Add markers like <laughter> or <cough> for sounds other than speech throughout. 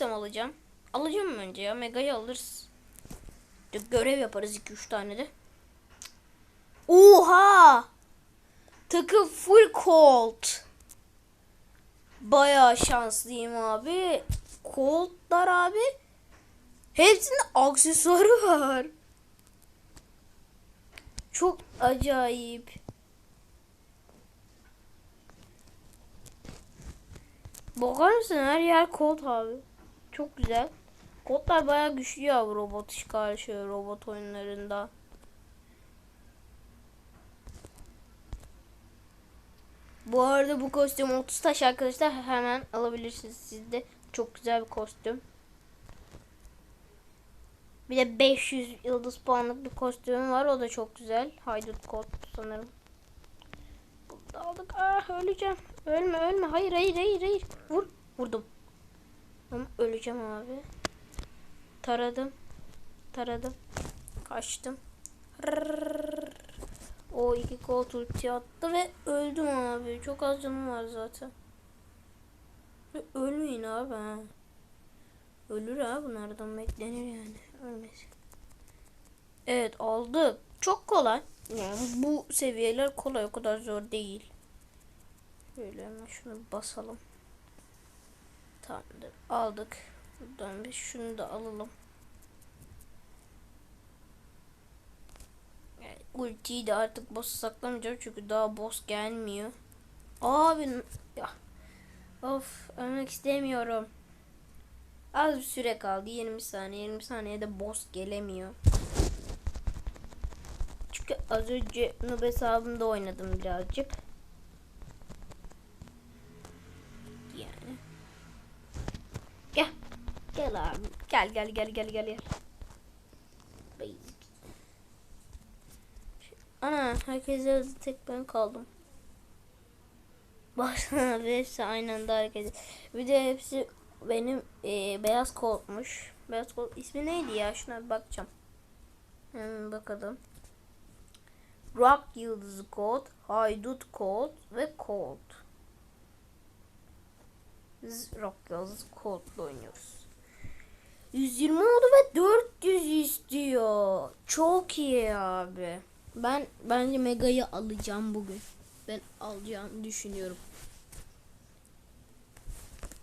alabilirsem alacağım. Alacağım önce ya? Mega'yı alırız. Görev yaparız 2-3 tane de. Oha! Takım full Colt. Bayağı şanslıyım abi. Colt'lar abi. Hepsinin aksesuarı var. Çok acayip. Bakar mısın her yer Colt abi. Çok güzel. Colt'lar bayağı güçlü ya robot iş karşı robot oyunlarında. Bu arada bu kostüm 30 taş arkadaşlar hemen alabilirsiniz siz de. Çok güzel bir kostüm. Bir de 500 yıldız puanlık bir kostümüm var. O da çok güzel. Haydut kod sanırım. Burada aldık. Ah öleceğim. Ölme ölme. Hayır hayır hayır hayır. Vur. Vurdum. Ama öleceğim abi. Taradım. Taradım. Kaçtım. O iki kol ulti attı ve öldüm abi. Çok az canım var zaten. Ve ölmeyin abi ha. Ölür abi bunlardan beklenir yani. Ölmesin. Evet aldık. Çok kolay. Yani bu seviyeler kolay o kadar zor değil. Şöyle hemen şunu basalım. Tamamdır. Aldık. Buradan bir şunu da alalım. Yani ultiyi de artık boss'a saklamayacağım çünkü daha boss gelmiyor. Abi ya. Of ölmek istemiyorum. Az bir süre kaldı. 20 saniye. 20 saniyede boss gelemiyor. Çünkü az önce noob hesabımda oynadım birazcık. Gel gel gel gel gel. Ana herkes öldü tek ben kaldım. <laughs> Baksana abi hepsi aynı anda hareket. Bir de hepsi benim e, beyaz koltmuş. Beyaz kol ismi neydi ya? Şuna bir bakacağım. Hemen bakalım. Rock Yıldızı Colt, Haydut Colt ve Colt. Biz Rock Yıldızı Colt'la oynuyoruz. 120 oldu ve 400 istiyor. Çok iyi abi. Ben bence Mega'yı alacağım bugün. Ben alacağım düşünüyorum.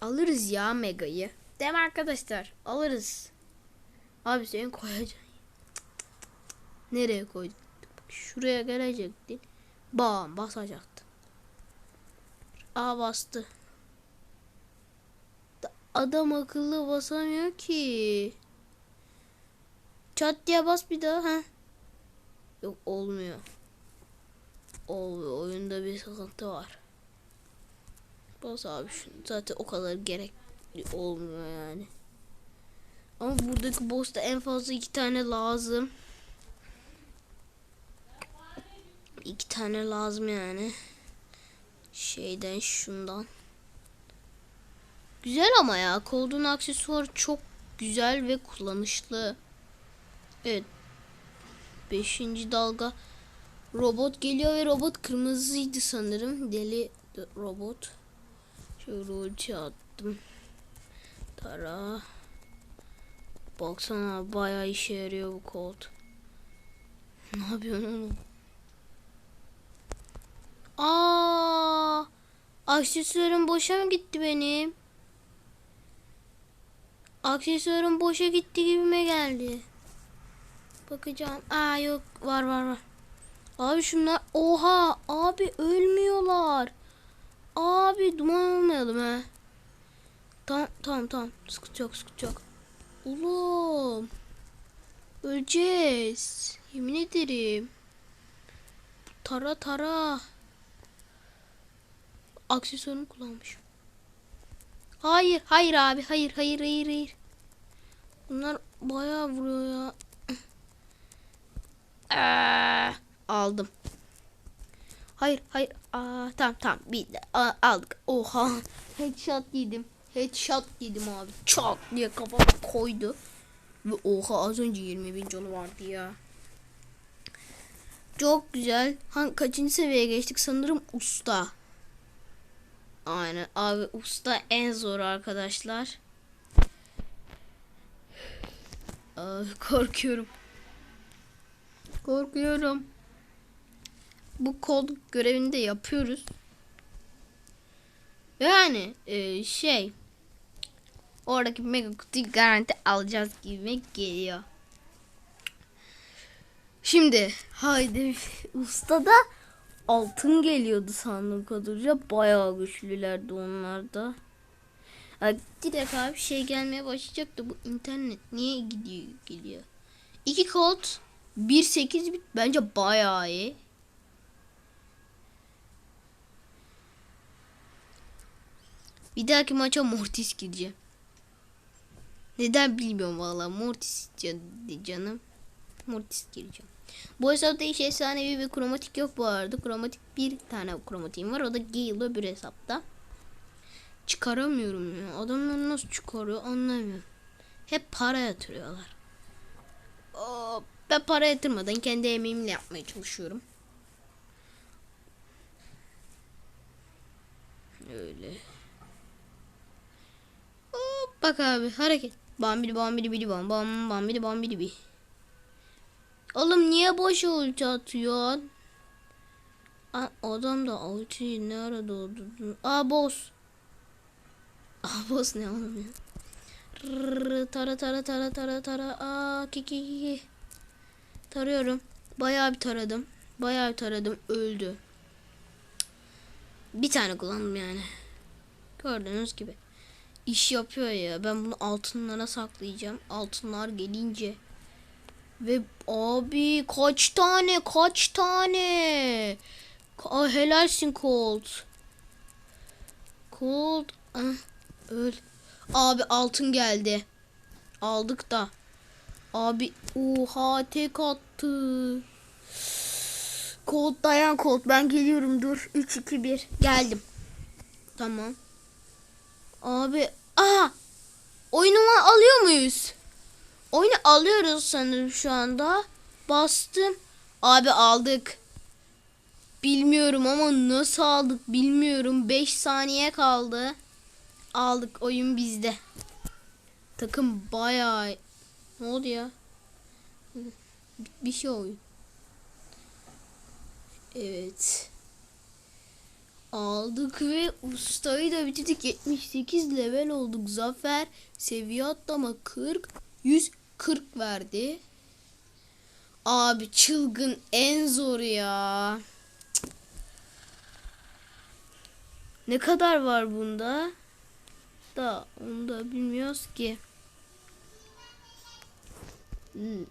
Alırız ya Mega'yı. Değil mi arkadaşlar? Alırız. Abi sen koyacaksın. Nereye koydun? Şuraya gelecektin. Bam basacaktın. Aa bastı. Da- Adam akıllı basamıyor ki. Çat diye bas bir daha. ha. Yok olmuyor. Olmuyor. Oyunda bir sıkıntı var. Bas abi şunu. Zaten o kadar gerekli olmuyor yani. Ama buradaki boss'ta en fazla iki tane lazım. İki tane lazım yani. Şeyden şundan. Güzel ama ya. Cold'un aksesuarı çok güzel ve kullanışlı. Evet. Beşinci dalga robot geliyor ve robot kırmızıydı sanırım. Deli robot. Şöyle ulti attım. Tara. Baksana bayağı işe yarıyor bu Colt. Ne yapıyorsun oğlum? Aa! Aksesuarım boşa mı gitti benim? Aksesuarım boşa gitti gibime geldi. Bakacağım. Aa yok var var var. Abi şunlar oha abi ölmüyorlar. Abi duman olmayalım he. Tamam tamam tamam. Sıkıntı yok sıkıntı yok. Oğlum. Öleceğiz. Yemin ederim. Tara tara. Aksesuarımı kullanmış. Hayır hayır abi hayır hayır hayır hayır. Bunlar bayağı vuruyor ya. Aa, <coughs> aldım. Hayır hayır. Aa, tamam tamam bir de aldık. Oha. Headshot yedim. Headshot yedim abi. Çat diye kafama koydu. Ve oha az önce 20 bin canı vardı ya. Çok güzel. Han kaçıncı seviyeye geçtik sanırım usta. Aynen abi usta en zor arkadaşlar. Aa, korkuyorum. Korkuyorum. Bu kod görevini de yapıyoruz. Yani e, şey oradaki mega kutuyu garanti alacağız gibi geliyor. Şimdi haydi ustada altın geliyordu sandım kadarıyla. Bayağı güçlülerdi onlar da. Direkt abi şey gelmeye başlayacak da bu internet niye gidiyor geliyor. İki kod 1.8 bit bence bayağı iyi. Bir dahaki maça Mortis gireceğim. Neden bilmiyorum valla. Mortis can- canım. Mortis gireceğim. Bu hesapta hiç efsanevi bir kromatik yok bu arada. Kromatik bir tane kromatiğim var. O da Gale öbür hesapta. Çıkaramıyorum ya. Adamlar nasıl çıkarıyor anlamıyorum. Hep para yatırıyorlar. Ben para yatırmadan kendi emeğimle yapmaya çalışıyorum. Öyle. Hop, bak abi hareket. Bambidi bambidi bidi bam bam bambidi bambidi bi. Oğlum niye boş ulti atıyorsun? Adam da ultiyi ne ara doldurdun? Aa boss. Aa boss ne oğlum ya? Rrrr, tara tara tara tara tara. Aa kiki kiki. Tarıyorum. Bayağı bir taradım. Bayağı bir taradım. Öldü. Bir tane kullandım yani. Gördüğünüz gibi. İş yapıyor ya. Ben bunu altınlara saklayacağım. Altınlar gelince. Ve abi kaç tane kaç tane. Ka helalsin Colt. Colt. Ah, öl. Abi altın geldi. Aldık da. Abi oha tek attı. Colt dayan Colt ben geliyorum dur. 3 2 1 geldim. Tamam. Abi aha oyunumu alıyor muyuz? Oyunu alıyoruz sanırım şu anda. Bastım. Abi aldık. Bilmiyorum ama nasıl aldık bilmiyorum. 5 saniye kaldı. Aldık oyun bizde. Takım bayağı ne oldu ya? Bir şey oyun. Evet. Aldık ve ustayı da bitirdik. 78 level olduk. Zafer seviye atlama 40 140 verdi. Abi çılgın en zor ya. Ne kadar var bunda? Da onu da bilmiyoruz ki. Hmm.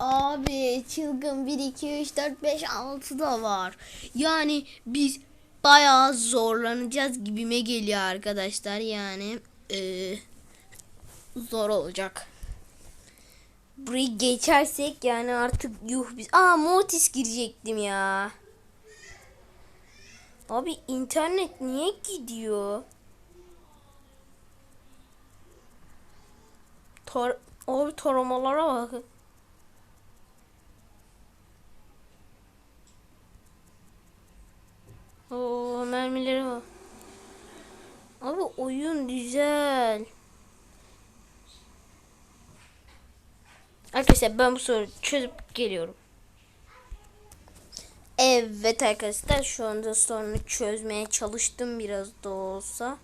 Abi çılgın 1 2 3 4 5 6 da var. Yani biz bayağı zorlanacağız gibime geliyor arkadaşlar. Yani eee, zor olacak. Burayı geçersek yani artık yuh biz. Aa Mortis girecektim ya. Abi internet niye gidiyor? Tar abi taramalara bakın. Oo mermileri var. Abi oyun güzel. Arkadaşlar ben bu soruyu çözüp geliyorum. Evet arkadaşlar şu anda sorunu çözmeye çalıştım biraz da olsa.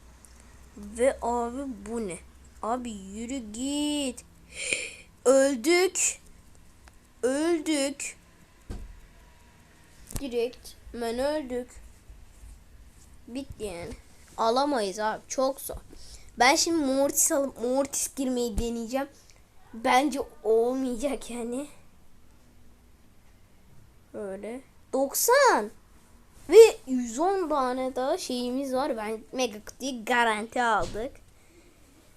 Ve abi bu ne? Abi yürü git. <gasps> Öldük. Öldük. Direkt ben öldük. Bitti yani. Alamayız abi çok zor. Ben şimdi Mortis alıp Mortis girmeyi deneyeceğim. Bence olmayacak yani. Böyle. 90. Ve 110 tane daha şeyimiz var. Ben Mega Kutu'yu garanti aldık.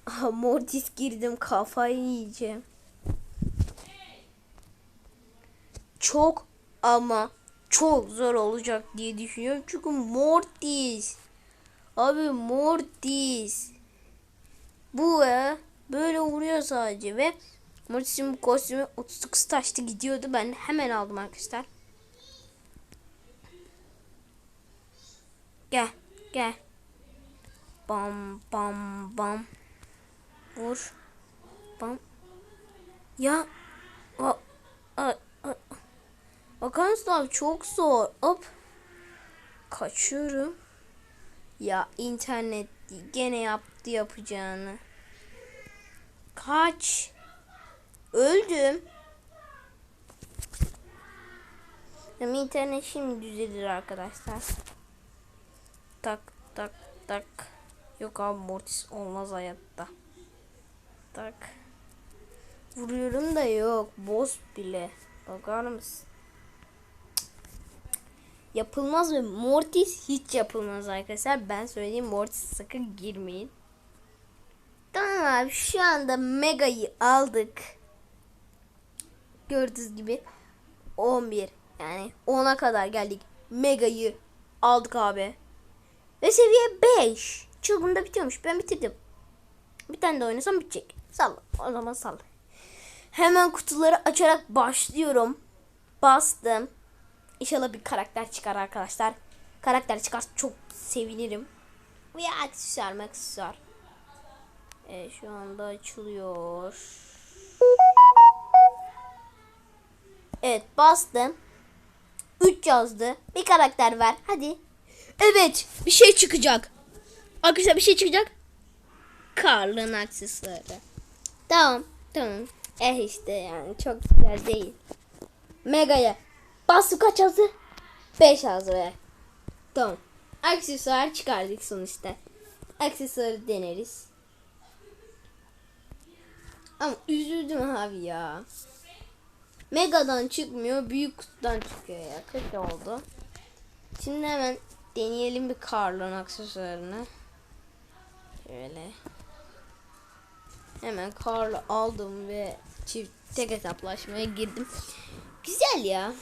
Aha, Mortis girdim kafayı yiyeceğim. Çok ama çok zor olacak diye düşünüyorum. Çünkü Mortis. Abi Mortis. Bu ya. Böyle vuruyor sadece ve Mortis'in bu kostümü 39 taştı gidiyordu. Ben hemen aldım arkadaşlar. Gel. Gel. Bam bam bam. Vur. Bam. Ya a, a, a, bakar mısın abi çok zor. Hop. Kaçıyorum. Ya internet gene yaptı yapacağını. Kaç. Öldüm. Ama internet şimdi düzelir arkadaşlar. Tak tak tak. Yok abi mortis olmaz hayatta. Tak. Vuruyorum da yok. Boss bile. Bakar mısın? Yapılmaz ve mortis hiç yapılmaz arkadaşlar. Ben söyleyeyim mortis sakın girmeyin. Tamam abi şu anda mega'yı aldık. Gördüğünüz gibi 11 yani 10'a kadar geldik. Mega'yı aldık abi. Ve seviye 5. Çılgında bitiyormuş. Ben bitirdim. Bir tane de oynasam bitecek. Salla. O zaman salla. Hemen kutuları açarak başlıyorum. Bastım. İnşallah bir karakter çıkar arkadaşlar. Karakter çıkarsa çok sevinirim. Ve aksesuar aksesuar. Evet şu anda açılıyor. Evet bastım. 3 yazdı. Bir karakter ver. Hadi. Evet bir şey çıkacak. Arkadaşlar bir şey çıkacak. Karl'ın aksesuarı. Tamam. Tamam. Eh işte yani çok güzel değil. Mega'ya. Bastım kaç yazdı? 5 yazdı be. Tamam. Aksesuar çıkardık sonuçta. Aksesuarı deneriz. Ama üzüldüm abi ya. Mega'dan çıkmıyor. Büyük kutudan çıkıyor ya. Kötü oldu. Şimdi hemen deneyelim bir Karl'ın aksesuarını. Şöyle. Hemen Karl'ı aldım ve çift tek hesaplaşmaya girdim. Güzel ya.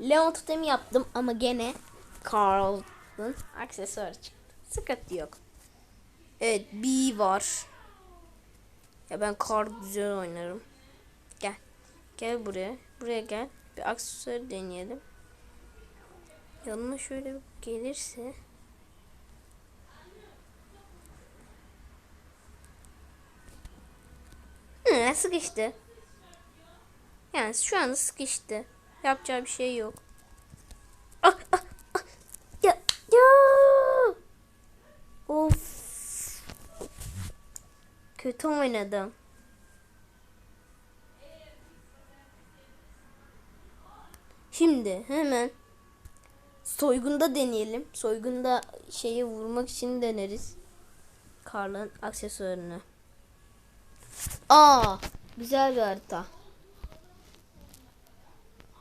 Leon totemi yaptım ama gene Karl'ın aksesuarı çıktı. Sıkıntı yok. Evet B var. Ya ben Karl güzel oynarım. Gel. Gel buraya. Buraya gel. Bir aksesuarı deneyelim. Yanına şöyle gelirse. Hı, sıkıştı. Yani şu anda sıkıştı. Yapacağı bir şey yok. Ah, ah, ah. Ya, ya. Of. Kötü oynadım. Şimdi hemen soygunda deneyelim. Soygunda şeyi vurmak için deneriz. Karl'ın aksesuarını. Aa, güzel bir harita.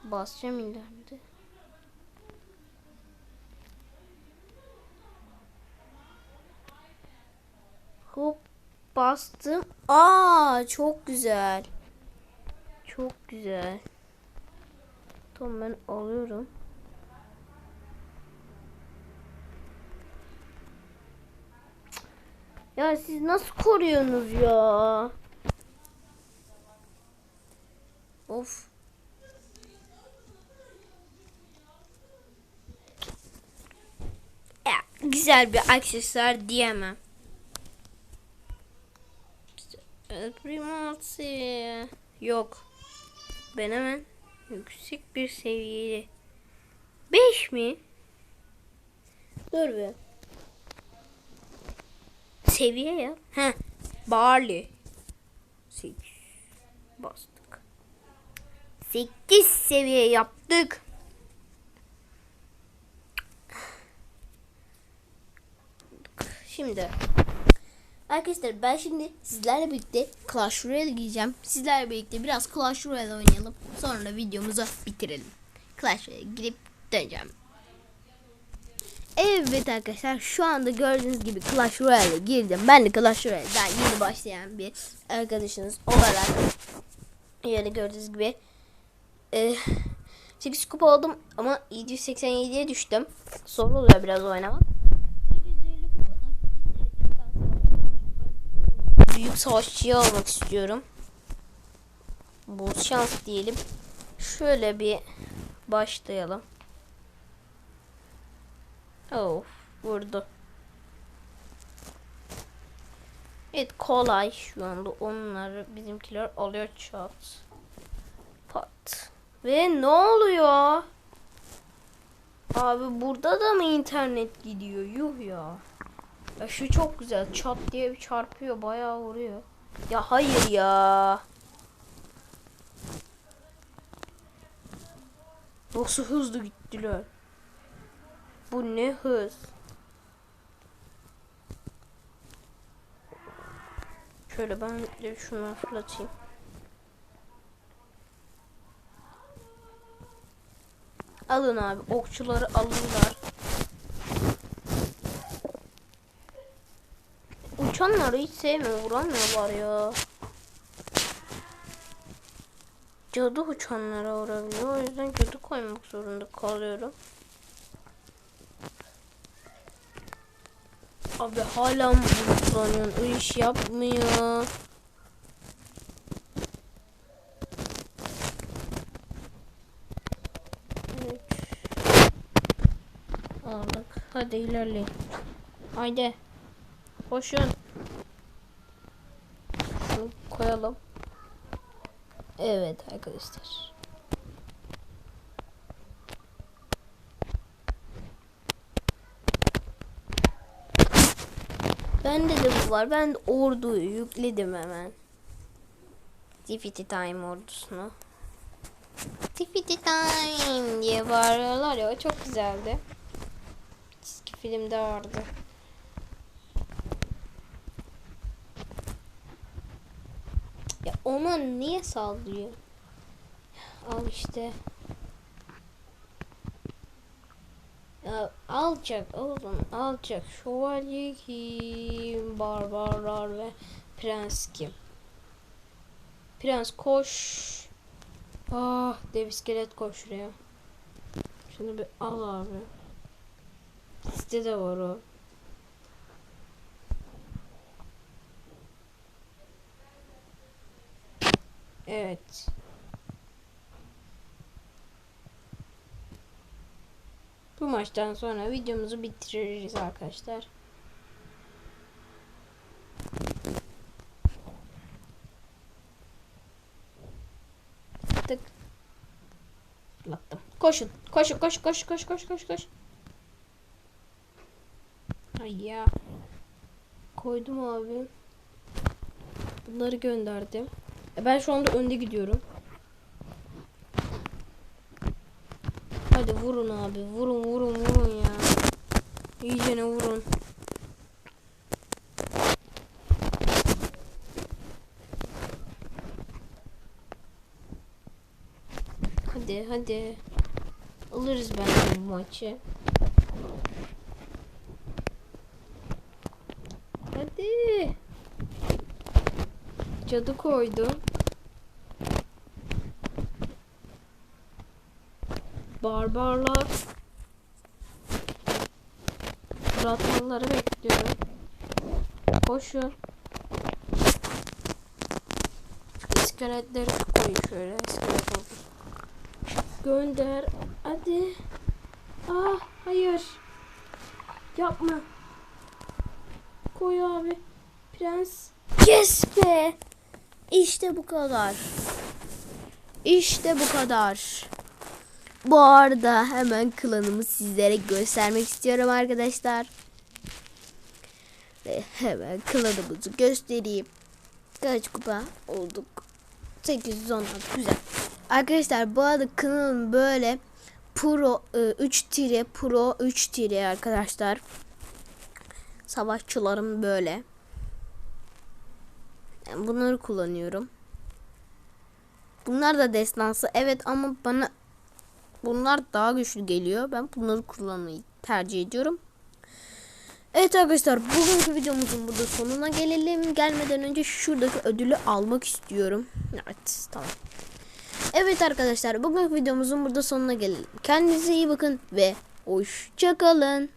Basacağım ileride. Hop bastım. Aa, çok güzel. Çok güzel. Tamam ben alıyorum. Ya siz nasıl koruyorsunuz ya? Of. Ya, güzel bir aksesuar diyemem. Primasi. Yok. Ben hemen yüksek bir seviyeli. 5 mi? Dur bir. Seviye ya. Heh. Barley. 8. Bastık. 8 seviye yaptık. Şimdi Arkadaşlar ben şimdi sizlerle birlikte Clash Royale gideceğim. Sizlerle birlikte biraz Clash Royale oynayalım. Sonra videomuzu bitirelim. Clash Royale girip döneceğim. Evet arkadaşlar şu anda gördüğünüz gibi Clash Royale'e girdim. Ben de Clash Royale'den yeni başlayan bir arkadaşınız olarak yani gördüğünüz gibi e, 8 kupa oldum ama 787'ye düştüm. Zor oluyor biraz oynamak. 850 kupada büyük savaşçıyı almak istiyorum. Bol şans diyelim. Şöyle bir başlayalım. Of vurdu. Evet kolay şu anda onları bizimkiler alıyor çat. Pat. Ve ne oluyor? Abi burada da mı internet gidiyor? Yuh ya. Ya şu çok güzel. Çat diye bir çarpıyor. Bayağı vuruyor. Ya hayır ya. Nasıl hızlı gittiler? Bu ne hız? Şöyle ben de şunu fırlatayım. Alın abi. Okçuları alırlar. Uçanları hiç sevmiyorum. Vuramıyorlar ya. Cadı uçanlara vurabiliyor. O yüzden cadı koymak zorunda kalıyorum. Abi hala mı kullanıyorsun? O iş yapmıyor. Evet. Aldık. Hadi ilerleyin. Haydi. Koşun. Şunu koyalım. Evet arkadaşlar. Bende de bu var. Ben orduyu yükledim hemen. Tiffity Time ordusunu. Tiffity Time diye bağırıyorlar ya. O çok güzeldi. Filmde vardı. Ya ona niye sallıyor? Al işte. Alacak oğlum alacak. Şövalye kim? Barbarlar ve prens kim? Prens koş. Ah dev iskelet koş şuraya. Şunu bir al abi. Liste de var o. Evet. Bu maçtan sonra videomuzu bitiririz arkadaşlar. Tık. Fırlattım. Koşun. Koşun koş koş koş koş koş koş. Ya. Koydum abi. Bunları gönderdim. E ben şu anda önde gidiyorum. Hadi vurun abi. Vurun vurun vurun ya. İyicene vurun. Hadi hadi. Alırız bence bu maçı. Hadi. Cadı koydu. Barbarlar. Fıratmaları bekliyorum. Koşun. İskeletleri koyun şöyle. İskelet oldu. Gönder. Hadi. Ah hayır. Yapma. Koy abi. Prens. Yes be. İşte bu kadar. İşte bu kadar. Bu arada hemen klanımı sizlere göstermek istiyorum arkadaşlar. Ve hemen klanımızı göstereyim. Kaç kupa olduk? 816 güzel. Arkadaşlar bu arada kanalım böyle Pro 3 tire Pro 3 tire arkadaşlar. Savaşçılarım böyle. Bunları kullanıyorum. Bunlar da destansı. Evet ama bana bunlar daha güçlü geliyor. Ben bunları kullanmayı tercih ediyorum. Evet arkadaşlar bugünkü videomuzun burada sonuna gelelim. Gelmeden önce şuradaki ödülü almak istiyorum. Evet tamam. Evet arkadaşlar bugünkü videomuzun burada sonuna gelelim. Kendinize iyi bakın ve hoşçakalın.